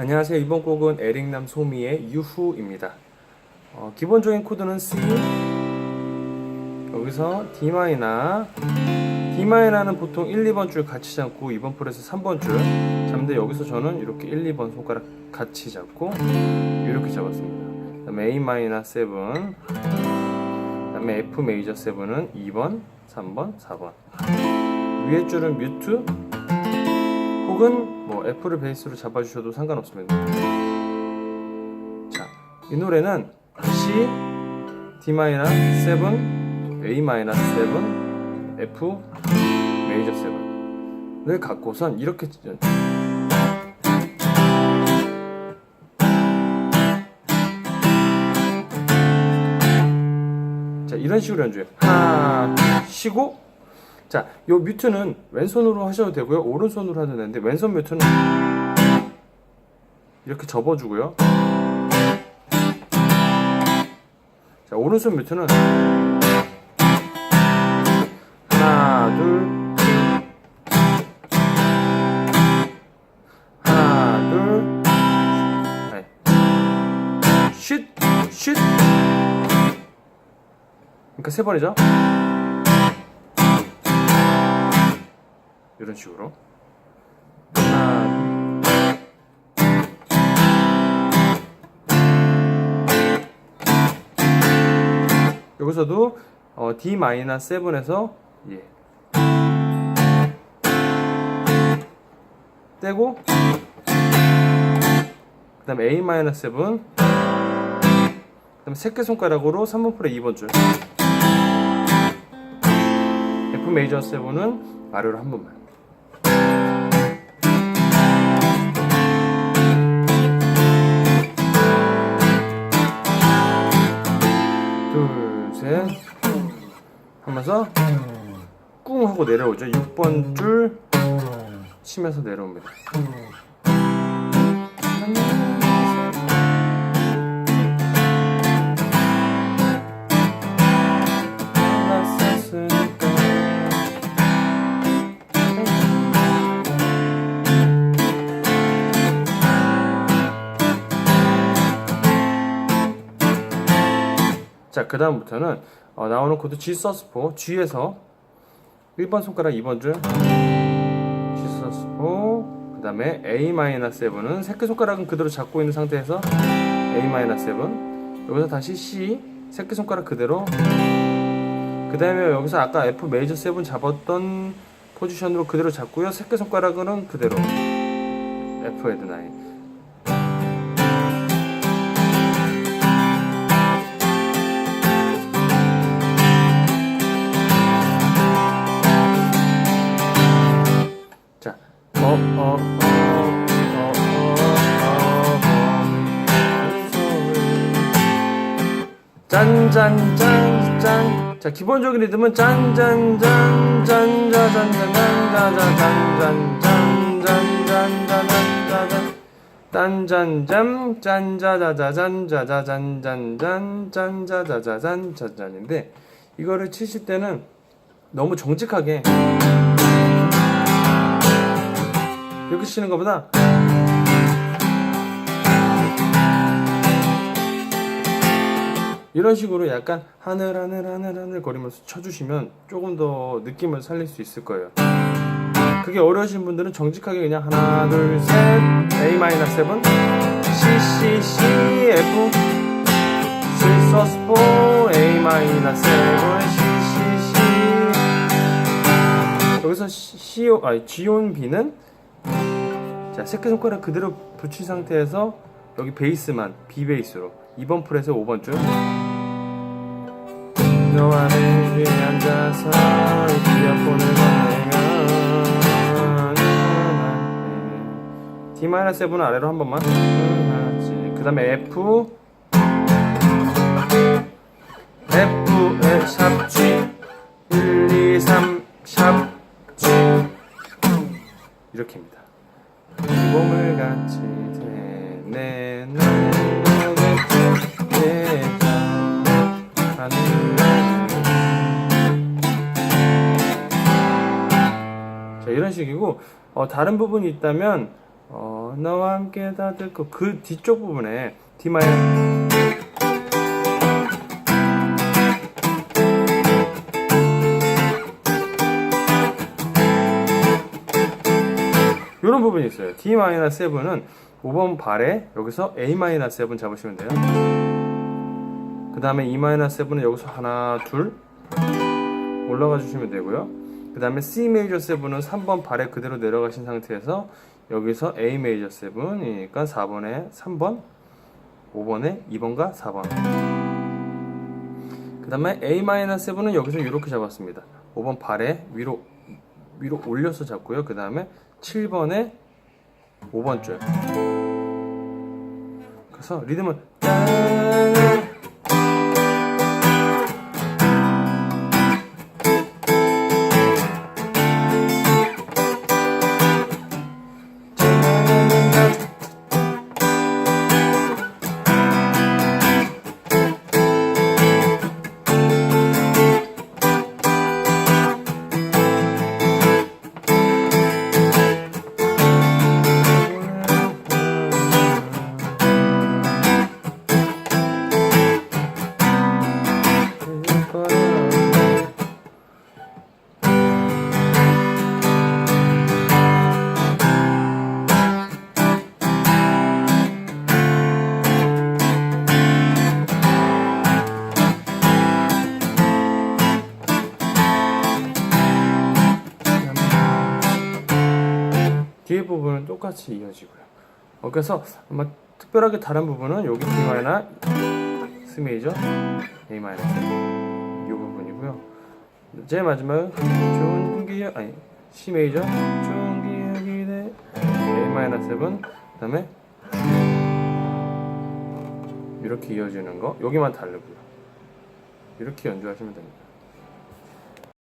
안녕하세요. 이번 곡은 에릭남 소미의 유후입니다. 어, 기본적인 코드는 C 여기서 D 마이너 D 마이너는 보통 1, 2번 줄 같이 잡고 2번 프렛에서 3번 줄 잡는데 여기서 저는 이렇게 1, 2번 손가락 같이 잡고 이렇게 잡았습니다. 그다음에 A 마이너 7 그다음에 F 메이저 7은 2번, 3번, 4번 위에 줄은 뮤트 혹은 뭐 F를 베이스로 잡아주셔도 상관없습니다. 자, 이 노래는 C, D 마이너 7, A 마이너 7, F 메이저 7을 갖고선 이렇게 연- 자, 이런 식으로 연주해요. 하나 쉬고 자, 요 뮤트는 왼손으로 하셔도 되고요. 오른손으로 하도 되는데 왼손 뮤트는 이렇게 접어주고요. 자, 오른손 뮤트는 하나, 둘, 하나, 둘, 네. 쉿, 쉿. 그러니까 세 번이죠. 이런 식으로. 하나 여기서도 어, D 마이너 7에서 예. 떼고 그 다음에 A 마이너 7 그 다음에 새끼손가락으로 3번 프레 2번 줄. F 메이저 7은 아래로 한 번만 하면서 꿍 하고 내려오죠. 6번 줄 치면서 내려옵니다. 자, 그 다음부터는 어, 나오는 코드 G 서스포 G에서 1번 손가락 2번 줄 G 서스포. 그 다음에 A 마이너 7은 새끼 손가락은 그대로 잡고 있는 상태에서 A 마이너 7 여기서 다시 C 새끼 손가락 그대로. 그 다음에 여기서 아까 F 메이저 7 잡았던 포지션으로 그대로 잡고요. 새끼 손가락은 그대로 F 헤드 9 짠, 짠, 짠, 짠. 자, 기본적인 리듬은 짠, 짠, 짠, 짠, 짠, 짠, 짠, 짠, 짠, 짠, 짠, 짠, 짠, 짠, 짠, 짠, 짠. 딴짠짠 짠자자자 짠자자 짠짠짠 짠자자자 짠자잔인데 이거를 치실 때는 너무 정직하게 이렇게 치는 것보다 이런 식으로 약간 하늘 하늘 하늘 하늘 거리면서 쳐주시면 조금 더 느낌을 살릴 수 있을 거예요. 그게 어려우신 분들은 정직하게 그냥 하나 둘 셋 A 마이너 7 C C C F C 서스포 A 마이너 7 C C C 여기서 C 오 아니 G 온 B는 자 새끼손가락 그대로 붙인 상태에서 여기 베이스만 B 베이스로. 2번 프렛에 5번 줄. 너와 내 뒤에 앉아서 이어폰을 건네면 D-7은 아래로 한 번만. 그 다음에 F. F에 샵 G 1, 2, 3 샵 G 이렇게입니다 몸을 같이 대내 자 이런 식이고 어, 다른 부분이 있다면 어, 어, 너와 함께 다들 그, 그 뒤쪽 부분에 D 마이너 이런 부분이 있어요. D 마이너 7은 5번 발에 여기서 A 마이너 7 잡으시면 돼요. 그 다음에 E 마이너 7은 여기서 하나 둘 올라가 주시면 되고요. 그 다음에 C 메이저 7은 3번 발에 그대로 내려가신 상태에서 여기서 A 메이저 7이니까 4번에 3번, 5번에 2번과 4번. 그 다음에 A 마이너 7은 여기서 이렇게 잡았습니다. 5번 발에 위로 위로 올려서 잡고요. 그 다음에 7번에 5번 줄. 그래서 리듬은 짠 뒤에 부분은 똑같이 이어지고요. 어, 그래서 아마 특별하게 다른 부분은 여기 D 마이너, C 메이저, A 마이너 이 부분이고요. 제일 마지막은 좋은 기억 아니 C 메이저, 좋은 기억이 돼 A 마이너 7 그다음에 이렇게 이어지는 거 여기만 다르고요. 이렇게 연주하시면 됩니다.